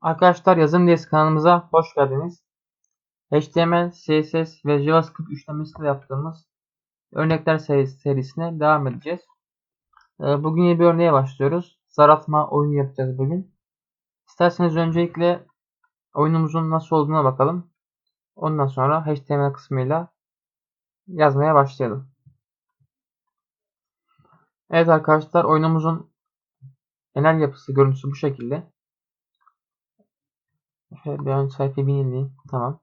Arkadaşlar yazım diyesi kanalımıza hoş geldiniz. HTML, CSS ve JavaScript üçlemesiyle yaptığımız örnekler serisi, serisine devam edeceğiz. Ee, bugün yeni bir örneğe başlıyoruz. Zar atma oyunu yapacağız bugün. İsterseniz öncelikle oyunumuzun nasıl olduğuna bakalım. Ondan sonra HTML kısmıyla yazmaya başlayalım. Evet arkadaşlar oyunumuzun genel yapısı, görüntüsü bu şekilde. Bir ön sayfayı binileyim. Tamam.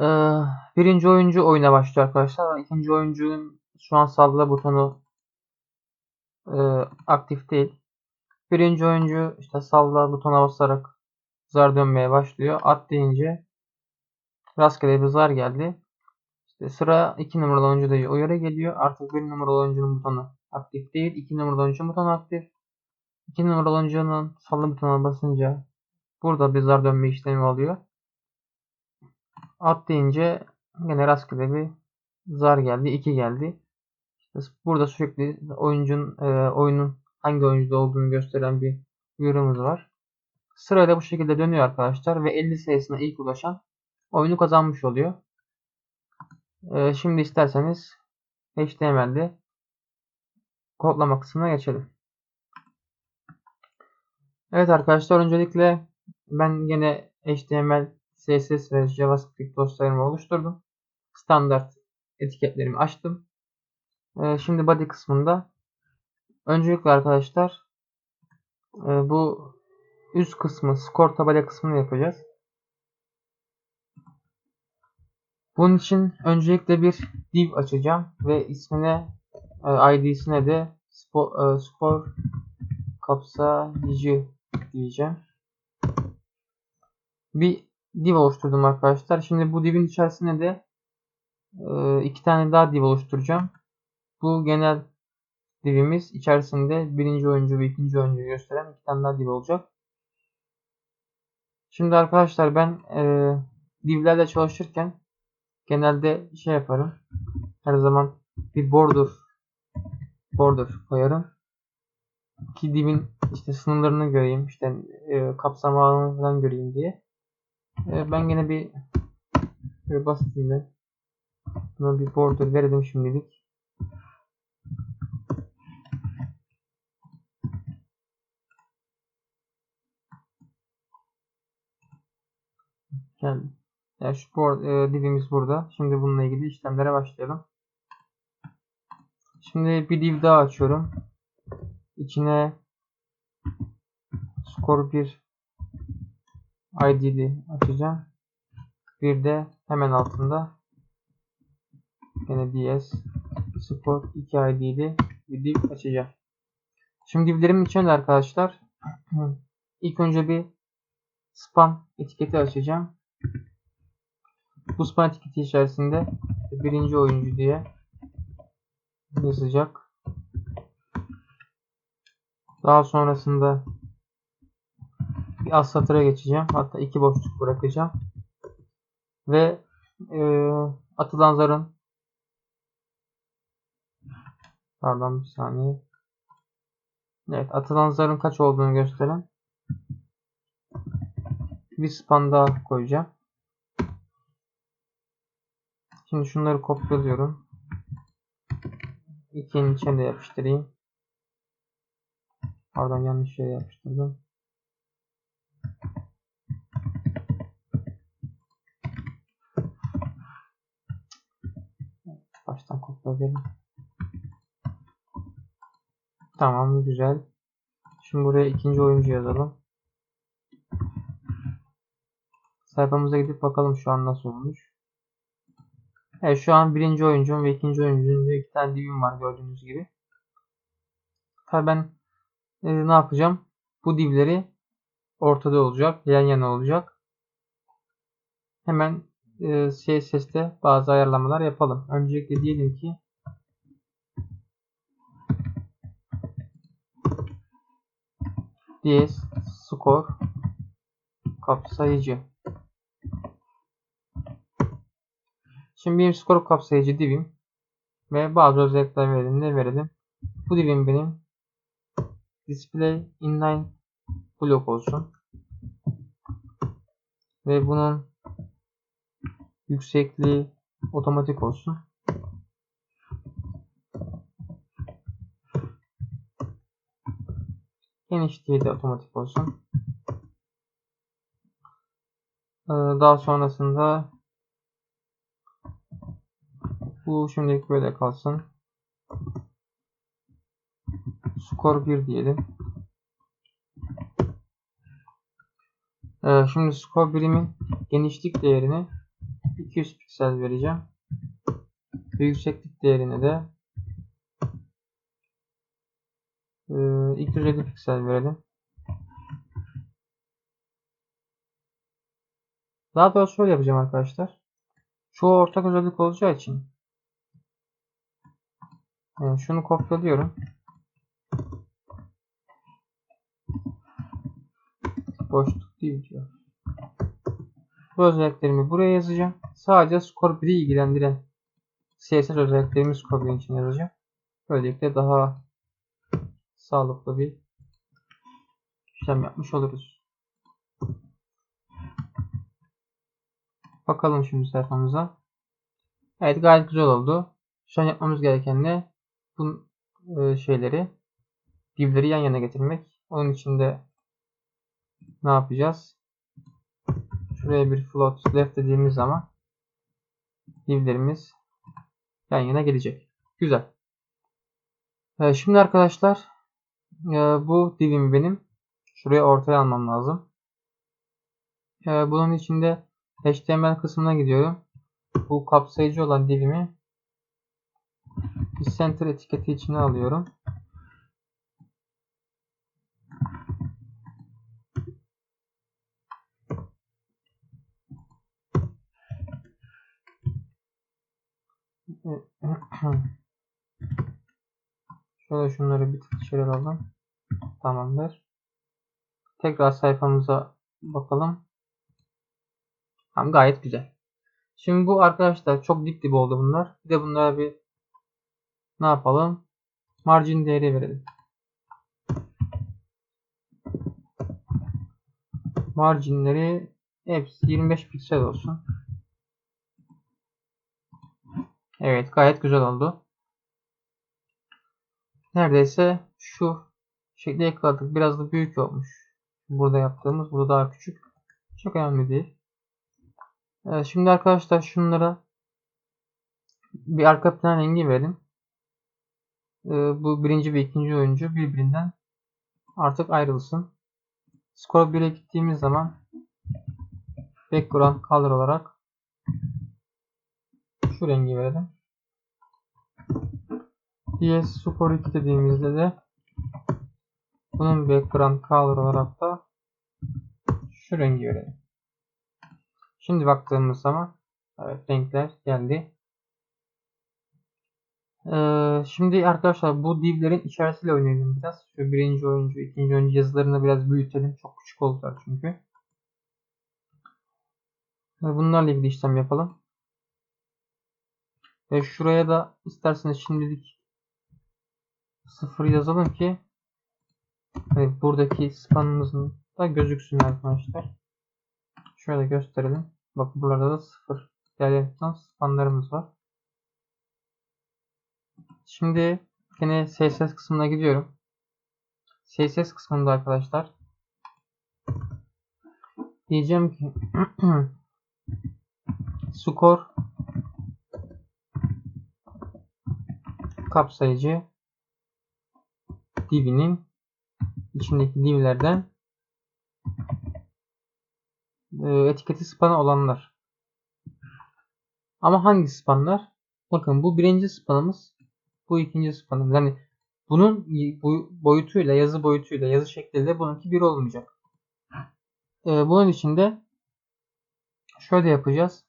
Ee, birinci oyuncu oyuna başlıyor arkadaşlar. İkinci oyuncunun şu an salla butonu e, aktif değil. Birinci oyuncu işte salla butona basarak zar dönmeye başlıyor. At deyince rastgele bir zar geldi. İşte sıra 2 numaralı oyuncuda uyarı geliyor. Artık 1 numaralı oyuncunun butonu aktif değil. 2 numaralı oyuncunun butonu aktif. 2 numaralı oyuncunun salla butonuna basınca burada bir zar dönme işlemi oluyor. At deyince gene rastgele bir zar geldi. 2 geldi. İşte burada sürekli oyuncunun e, oyunun hangi oyuncuda olduğunu gösteren bir uyarımız var. Sırayla bu şekilde dönüyor arkadaşlar ve 50 sayısına ilk ulaşan oyunu kazanmış oluyor. E, şimdi isterseniz HTML'de kodlama kısmına geçelim. Evet arkadaşlar öncelikle ben yine HTML, CSS ve JavaScript dosyalarımı oluşturdum. Standart etiketlerimi açtım. Ee, şimdi body kısmında öncelikle arkadaşlar e, bu üst kısmı score tabela kısmını yapacağız. Bunun için öncelikle bir div açacağım ve ismine e, id'sine de spor, e, spor kapsayıcı diyeceğim. Bir div oluşturdum arkadaşlar. Şimdi bu divin içerisine de e, iki tane daha div oluşturacağım. Bu genel divimiz içerisinde birinci oyuncu ve ikinci oyuncuyu gösteren iki tane daha div olacak. Şimdi arkadaşlar ben e, divlerle çalışırken genelde şey yaparım. Her zaman bir border border koyarım. Ki divin işte sınırlarını göreyim, işte e, kapsam alanını falan göreyim diye. E, ben yine bir böyle basitinde buna bir border verelim şimdilik. Geldi. Yani şu board, e, divimiz burada. Şimdi bununla ilgili işlemlere başlayalım. Şimdi bir div daha açıyorum. İçine score 1 ID'li açacağım. Bir de hemen altında yine DS score 2 ID'li bir div açacağım. Şimdi divlerimin içinde arkadaşlar ilk önce bir spam etiketi açacağım. Bu spam etiketi içerisinde birinci oyuncu diye yazacak. Daha sonrasında bir alt satıra geçeceğim. Hatta iki boşluk bırakacağım. Ve e, atılan zarın pardon bir saniye. Evet atılan zarın kaç olduğunu gösteren bir span daha koyacağım. Şimdi şunları kopyalıyorum. İkinin içine de yapıştırayım. Pardon yanlış yere yapıştırdım. Kopyalayalım. Tamam güzel. Şimdi buraya ikinci oyuncu yazalım. Sayfamıza gidip bakalım şu an nasıl olmuş. Evet şu an birinci oyuncum ve ikinci oyuncunun iki tane divim var gördüğünüz gibi. Tabii ben e, ne yapacağım? Bu divleri ortada olacak, yan yana olacak. Hemen e, CSS'te bazı ayarlamalar yapalım. Öncelikle diyelim ki DS score kapsayıcı. Şimdi benim score kapsayıcı divim ve bazı özellikler verelim. Ne verelim? Bu divim benim display inline blok olsun. Ve bunun yüksekliği otomatik olsun. Genişliği de otomatik olsun. Ee, daha sonrasında bu şimdilik böyle kalsın. Skor 1 diyelim. Ee, şimdi skor birimi genişlik değerini 200 piksel vereceğim. Ve yükseklik değerini de e, 250 piksel verelim. Daha doğrusu şöyle yapacağım arkadaşlar. Çoğu ortak özellik olacağı için yani şunu kopyalıyorum. Boşluk değil diyor. Bu özelliklerimi buraya yazacağım. Sadece skor 1'i ilgilendiren CSS özelliklerimi skor 1 için yazacağım. Böylelikle daha sağlıklı bir işlem yapmış oluruz. Bakalım şimdi sayfamıza. Evet gayet güzel oldu. Şu an yapmamız gereken ne? Bu e, şeyleri divleri yan yana getirmek. Onun için de ne yapacağız? Şuraya bir float left dediğimiz zaman divlerimiz yan yana gelecek. Güzel. Ee, şimdi arkadaşlar e, bu divim benim. Şuraya ortaya almam lazım. Ee, bunun için de HTML kısmına gidiyorum. Bu kapsayıcı olan divimi center etiketi içine alıyorum. Şöyle şunları bir tık içeri alalım. Tamamdır. Tekrar sayfamıza bakalım. Tamam gayet güzel. Şimdi bu arkadaşlar çok dip dibe oldu bunlar. Bir de bunlara bir ne yapalım? Margin değeri verelim. Marginleri hepsi 25 piksel olsun. Evet gayet güzel oldu. Neredeyse şu şekli yakaladık. Biraz da büyük olmuş. Burada yaptığımız burada daha küçük. Çok önemli değil. Evet, şimdi arkadaşlar şunlara bir arka plan rengi verelim. Ee, bu birinci ve ikinci oyuncu birbirinden artık ayrılsın. Skor 1'e gittiğimiz zaman background color olarak şu rengi verelim. DS Skor 2 dediğimizde de bunun background color olarak da şu rengi verelim. Şimdi baktığımız zaman evet renkler geldi. Ee, şimdi arkadaşlar bu divlerin içerisiyle oynayalım biraz. Şu birinci oyuncu, ikinci oyuncu yazılarını biraz büyütelim. Çok küçük oldular çünkü. Bunlarla ilgili işlem yapalım. Ve şuraya da isterseniz şimdilik sıfır yazalım ki hani buradaki spanımızın da gözüksün arkadaşlar. Şöyle gösterelim. Bakın burada da sıfır değerlerinden spanlarımız var. Şimdi yine CSS kısmına gidiyorum. CSS kısmında arkadaşlar diyeceğim ki skor kapsayıcı divinin içindeki divlerden e, etiketi span olanlar. Ama hangi spanlar? Bakın bu birinci spanımız. Bu ikinci spanımız. Yani bunun boyutuyla, yazı boyutuyla, yazı şekliyle bununki bir olmayacak. E, bunun için de şöyle yapacağız.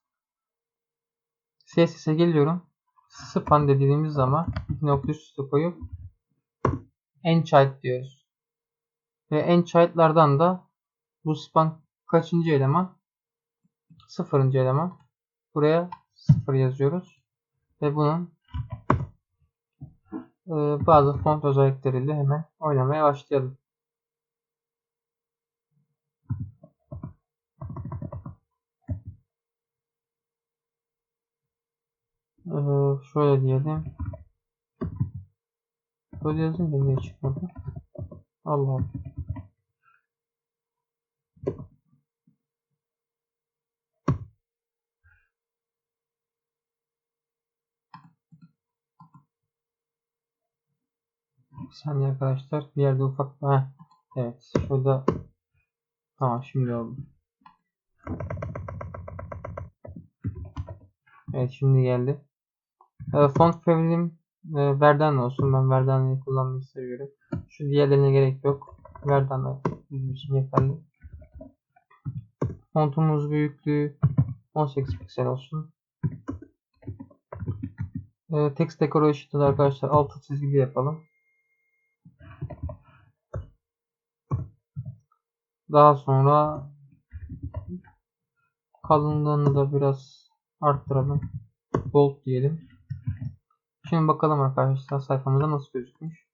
CSS'e geliyorum. Span dediğimiz zaman iki nokta üst üste koyup enchild diyoruz. Ve enchild'lardan da bu span kaçıncı eleman? Sıfırıncı eleman. Buraya sıfır yazıyoruz. Ve bunun e, bazı font özellikleriyle hemen oynamaya başlayalım. Ee, şöyle diyelim. Böyle yazınca niye çıkmadı? Allah Allah. Bir arkadaşlar. Bir yerde ufak Heh. Evet. Şurada Tamam şimdi oldu. Evet şimdi geldi. E, font favorim e, Verdana olsun. Ben Verdana'yı kullanmayı seviyorum. Şu diğerlerine gerek yok. Verdana bizim için yeterli. Fontumuz büyüklüğü 18 piksel olsun. E, text decoration'da arkadaşlar altı çizgili yapalım. Daha sonra kalınlığını da biraz arttıralım. Bold diyelim. Şimdi bakalım arkadaşlar sayfamızda nasıl gözükmüş.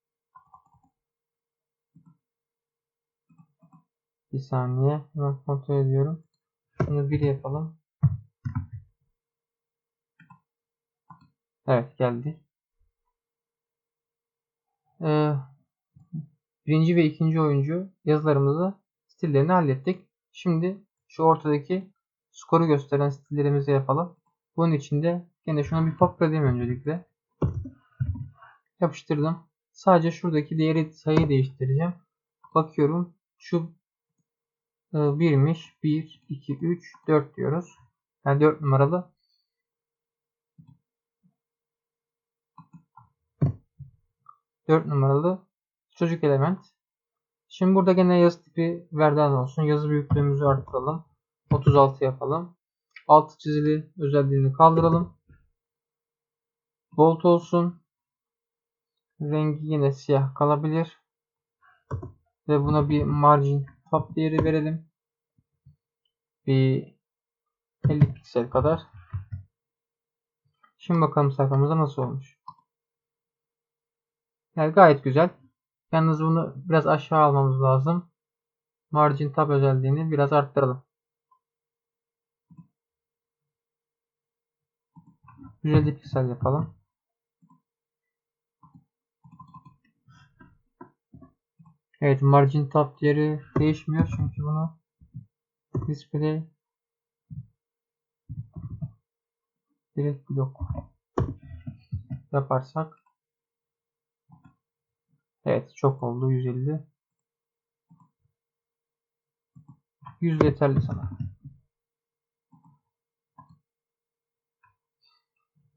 Bir saniye. Hemen kontrol ediyorum. Şunu bir yapalım. Evet geldi. Ee, birinci ve ikinci oyuncu yazılarımızı stillerini hallettik. Şimdi şu ortadaki skoru gösteren stillerimizi yapalım. Bunun için de yine şunu bir kopyalayayım öncelikle. Yapıştırdım. Sadece şuradaki değeri sayıyı değiştireceğim. Bakıyorum. Şu 1'miş. 1, 2, 3, 4 diyoruz. Yani 4 numaralı. Dört numaralı çocuk element. Şimdi burada gene yazı tipi verden olsun. Yazı büyüklüğümüzü arttıralım. 36 yapalım. Altı çizili özelliğini kaldıralım. Bolt olsun. Rengi yine siyah kalabilir. Ve buna bir margin top değeri verelim. Bir 50 piksel kadar. Şimdi bakalım sayfamızda nasıl olmuş. Yani gayet güzel. Yalnız bunu biraz aşağı almamız lazım. Margin tab özelliğini biraz arttıralım. 150 piksel yapalım. Evet margin tab değeri değişmiyor çünkü bunu display direkt blok yaparsak Evet çok oldu 150 100 yeterli sana.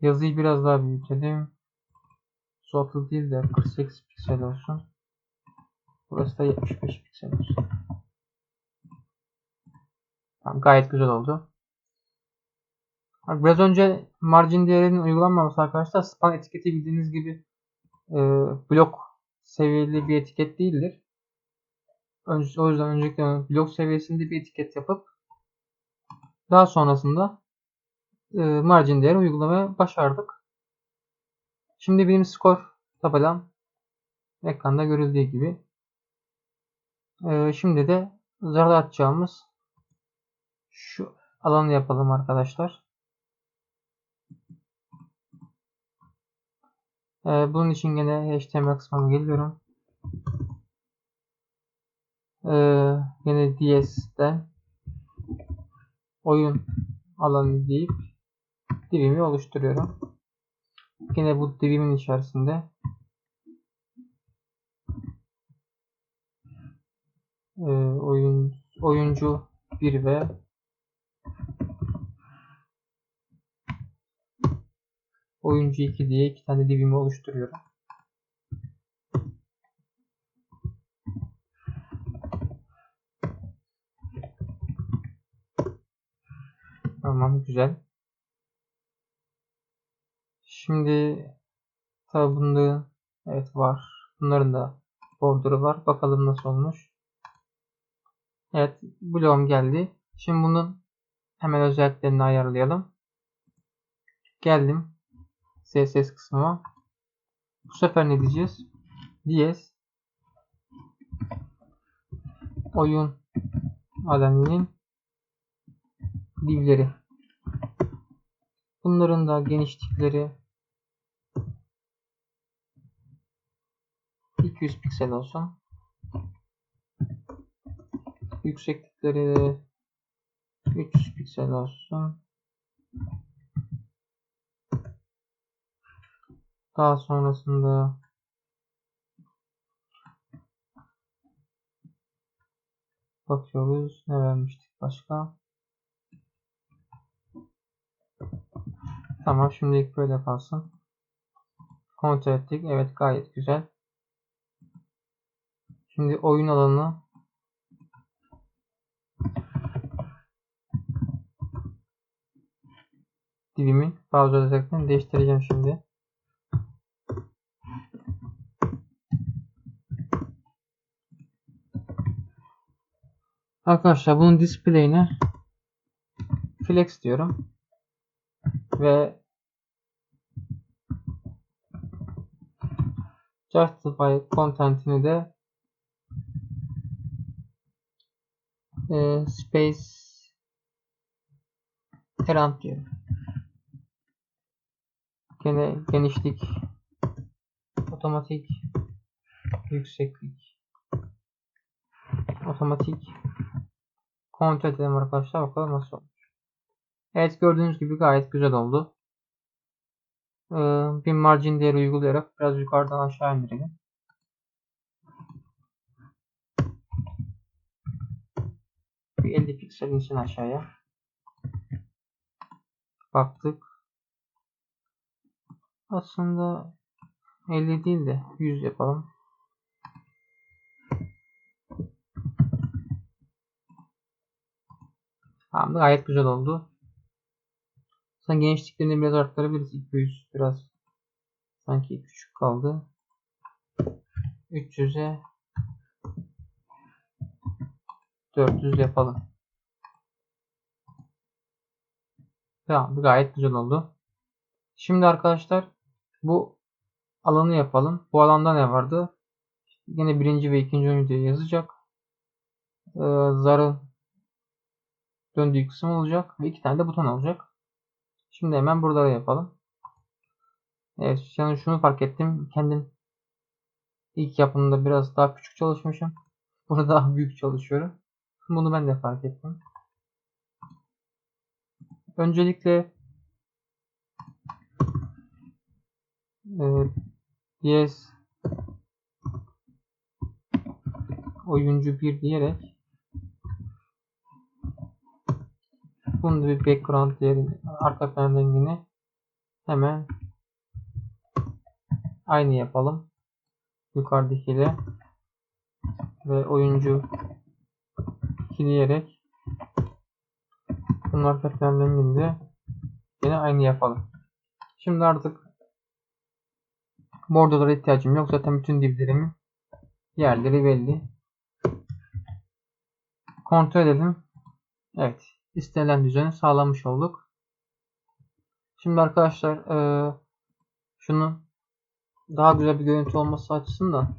Yazıyı biraz daha büyütelim. Softlu değil de 48 piksel olsun. Burası da 75 piksel olsun. Tamam, gayet güzel oldu. Biraz önce margin değerinin uygulanmaması arkadaşlar span etiketi bildiğiniz gibi e, blok seviyeli bir etiket değildir. O yüzden öncelikle blok seviyesinde bir etiket yapıp daha sonrasında e, margin değeri uygulamaya başardık. Şimdi benim skor tabelam ekranda görüldüğü gibi. E, şimdi de zarda atacağımız şu alanı yapalım arkadaşlar. E, bunun için yine HTML kısmına geliyorum. Ee, yine DS'den oyun alanı deyip divimi oluşturuyorum. Yine bu divimin içerisinde e, oyun oyuncu 1 ve oyuncu 2 diye iki tane divimi oluşturuyorum. Tamam güzel. Şimdi tabi bunda evet var. Bunların da border'ı var. Bakalım nasıl olmuş. Evet bloğum geldi. Şimdi bunun hemen özelliklerini ayarlayalım. Geldim. CSS kısmına. Bu sefer ne diyeceğiz? Diyez oyun alanının divleri. Bunların da genişlikleri 200 piksel olsun. Yükseklikleri de 300 piksel olsun. Daha sonrasında bakıyoruz. Ne vermiştik başka? Tamam şimdilik böyle kalsın. Kontrol ettik. Evet gayet güzel. Şimdi oyun alanı dilimin browser özelliklerini değiştireceğim şimdi. Arkadaşlar bunun display'ine flex diyorum. Ve justify content'ini de e, space parent diyorum. Gene genişlik otomatik yükseklik otomatik kontrol edelim arkadaşlar bakalım nasıl olmuş. Evet gördüğünüz gibi gayet güzel oldu. Ee, bir margin değeri uygulayarak biraz yukarıdan aşağı indirelim. Bir 50 piksel insin aşağıya. Baktık. Aslında 50 değil de 100 yapalım. Tamam gayet güzel oldu. Sen genişliklerini biraz arttırabiliriz. 200 biraz sanki küçük kaldı. 300'e 400 yapalım. Tamam gayet güzel oldu. Şimdi arkadaşlar bu alanı yapalım. Bu alanda ne vardı? Yine birinci ve ikinci oyuncu diye yazacak. Ee, zarın döndüğü kısım olacak ve iki tane de buton olacak. Şimdi hemen burada da yapalım. Evet yani şunu fark ettim. Kendim ilk yapımında biraz daha küçük çalışmışım. Burada daha büyük çalışıyorum. Bunu ben de fark ettim. Öncelikle e, yes. Oyuncu 1 diyerek. Bunu bir background değerini arka plan rengini hemen aynı yapalım. Yukarıdakiyle. Ve oyuncu 2 diyerek. Bunun arka plan rengini de yine aynı yapalım. Şimdi artık bordolara ihtiyacım yok. Zaten bütün divlerimin yerleri belli. Kontrol edelim. Evet. istenilen düzeni sağlamış olduk. Şimdi arkadaşlar e, şunu daha güzel bir görüntü olması açısından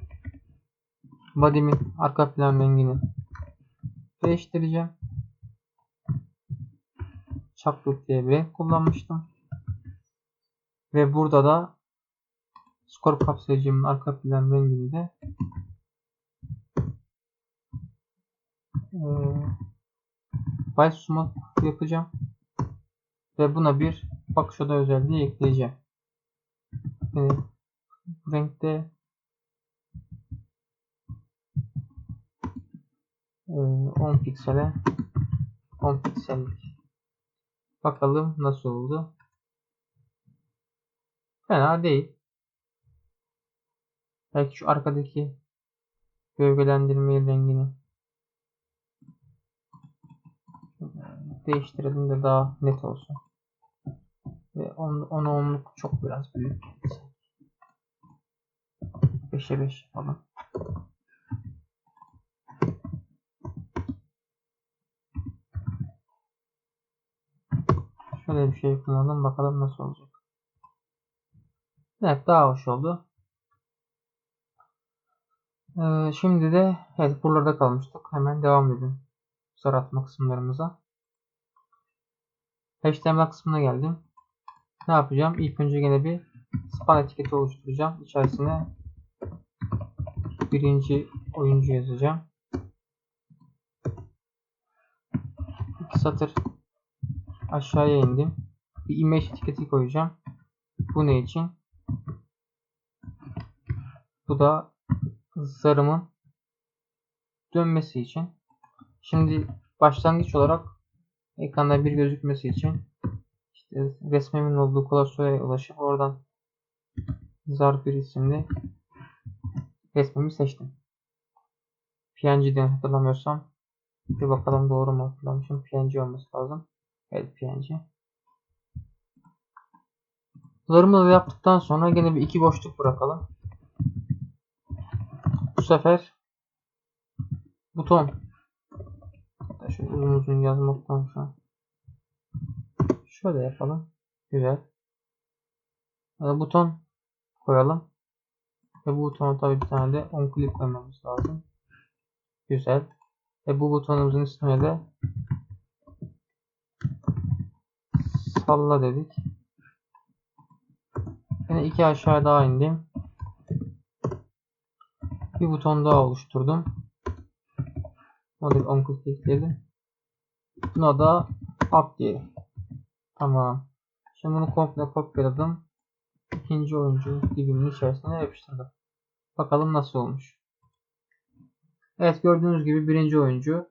body'min arka plan rengini değiştireceğim. Çaklık diye bir renk kullanmıştım. Ve burada da skor kapsayıcımın arka plan rengini de White Smoke yapacağım. Ve buna bir bakış oda özelliği ekleyeceğim. Yani renkte 10 piksele 10 piksellik. Bakalım nasıl oldu. Fena değil. Belki şu arkadaki gölgelendirme rengini değiştirelim de daha net olsun. Ve 10 onluk çok biraz büyük. 5'e 5 yapalım. Şöyle bir şey kullanalım bakalım nasıl olacak. Evet daha hoş oldu. Ee, şimdi de evet buralarda kalmıştık. Hemen devam edelim. Zar atma kısımlarımıza. HTML kısmına geldim. ne yapacağım? İlk önce yine bir span etiketi oluşturacağım. İçerisine birinci oyuncu yazacağım. İki satır aşağıya indim. Bir image etiketi koyacağım. Bu ne için? Bu da zarımın dönmesi için. Şimdi başlangıç olarak ekranda bir gözükmesi için işte resmimin olduğu klasöre ulaşıp oradan zar bir isimli resmimi seçtim. PNG'den hatırlamıyorsam bir bakalım doğru mu hatırlamışım. PNG olması lazım. Evet PNG. Zarımı yaptıktan sonra yine bir iki boşluk bırakalım. Sefer buton şöyle uzun uzun yazmaktan sonra şöyle yapalım. Güzel. Yani buton koyalım. Ve bu butona tabi bir tane de on click koymamız lazım. Güzel. Ve bu butonumuzun ismine de salla dedik. Yine iki aşağı daha indim. Bir buton daha oluşturdum. Model on click ekledim. Buna da up diyelim. Tamam. Şimdi bunu komple kopyaladım. İkinci oyuncu dibimin içerisine yapıştırdım. Bakalım nasıl olmuş. Evet gördüğünüz gibi birinci oyuncu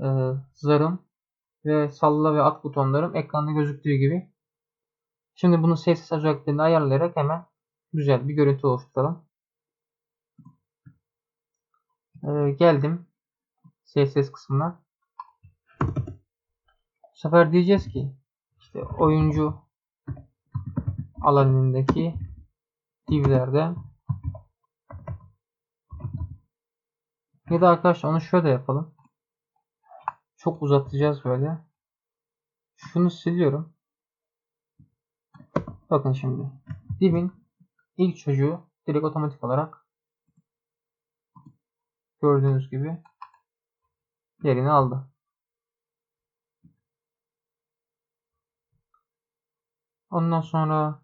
e, zarım ve salla ve at butonlarım ekranda gözüktüğü gibi. Şimdi bunu ses özelliklerini ayarlayarak hemen güzel bir görüntü oluşturalım. Ee, geldim CSS kısmına. Bu sefer diyeceğiz ki işte oyuncu alanındaki divlerde ya da arkadaşlar onu şöyle yapalım. Çok uzatacağız böyle. Şunu siliyorum. Bakın şimdi. Divin ilk çocuğu direkt otomatik olarak gördüğünüz gibi yerini aldı. Ondan sonra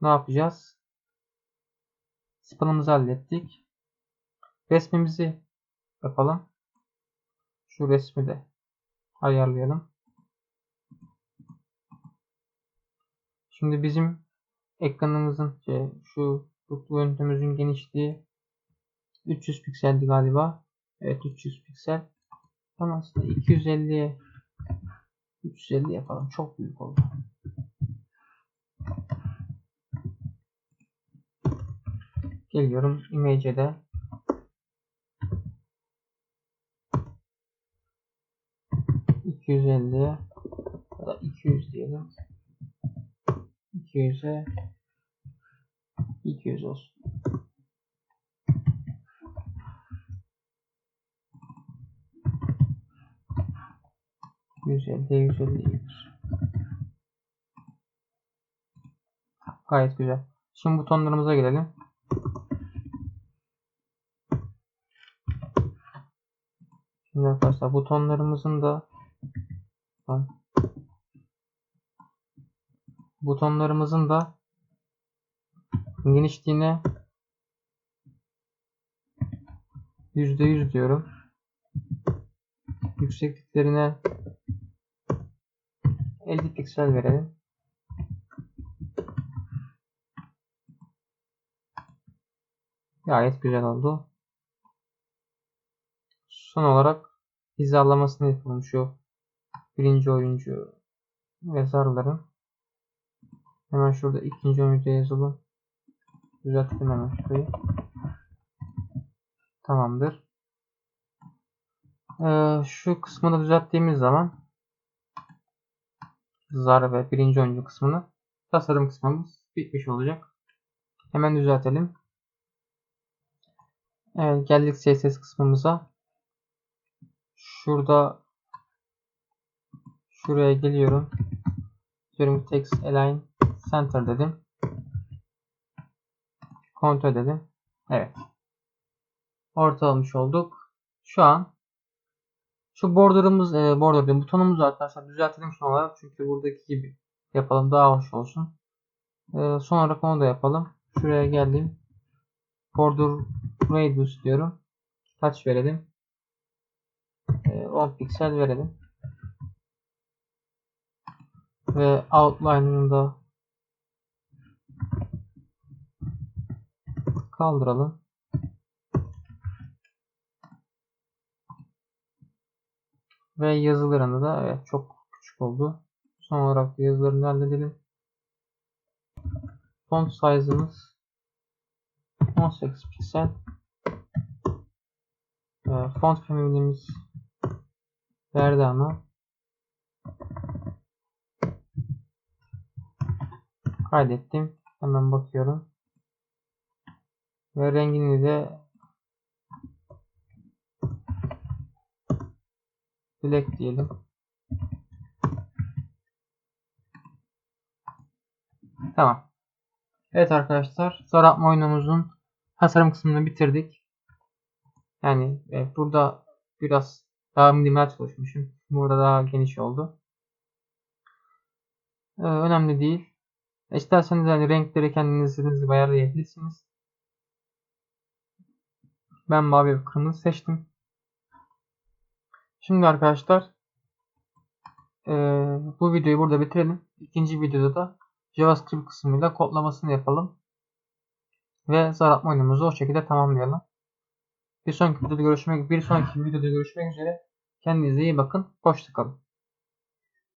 ne yapacağız? Spanımızı hallettik. Resmimizi yapalım. Şu resmi de ayarlayalım. Şimdi bizim ekranımızın şey, şu yöntemimizin genişliği 300 pikseldi galiba. Evet 300 piksel. Ama aslında 250'ye 350 yapalım. Çok büyük oldu. Geliyorum image'e 250 ya da 200 diyelim. 200'e 200 olsun. Yüz elli, yüz elli, Gayet güzel. Şimdi butonlarımıza gelelim. Şimdi arkadaşlar butonlarımızın da butonlarımızın da genişliğine %100 diyorum. Yüksekliklerine 50 piksel verelim. Gayet güzel oldu. Son olarak hizalamasını yapalım şu birinci oyuncu ve zarların. Hemen şurada ikinci oyuncu yazalım. Düzelttim hemen şurayı. Tamamdır. Ee, şu kısmını düzelttiğimiz zaman zar ve birinci oyuncu kısmını tasarım kısmımız bitmiş olacak. Hemen düzeltelim. Evet geldik CSS kısmımıza. Şurada şuraya geliyorum. Diyorum text align center dedim. Kontrol dedim. Evet. Orta almış olduk. Şu an Şu border'ımız, e, border diyorum, butonumuzu arkadaşlar düzeltelim son olarak. Çünkü buradaki gibi yapalım daha hoş olsun. E, son olarak onu da yapalım. Şuraya geldim. Border radius diyorum. Kaç verelim? E, 10 piksel verelim. Ve outline'ını da kaldıralım. Ve yazılarını da evet çok küçük oldu. Son olarak da yazılarını halledelim. Font size'ımız 18 piksel. Font family'miz Verdana. Kaydettim. Hemen bakıyorum. Ve rengini de Black diyelim. Tamam. Evet arkadaşlar. Zar atma oyunumuzun tasarım kısmını bitirdik. Yani e, burada biraz daha minimal çalışmışım. Burada daha geniş oldu. Ee, önemli değil. İsterseniz yani renkleri kendiniz istediğiniz gibi ayarlayabilirsiniz. Ben mavi ve kırmızı seçtim. Şimdi arkadaşlar e, bu videoyu burada bitirelim. İkinci videoda da JavaScript kısmıyla kodlamasını yapalım. Ve zar oyunumuzu o şekilde tamamlayalım. Bir sonraki videoda görüşmek bir sonraki videoda görüşmek üzere. Kendinize iyi bakın. Hoşçakalın.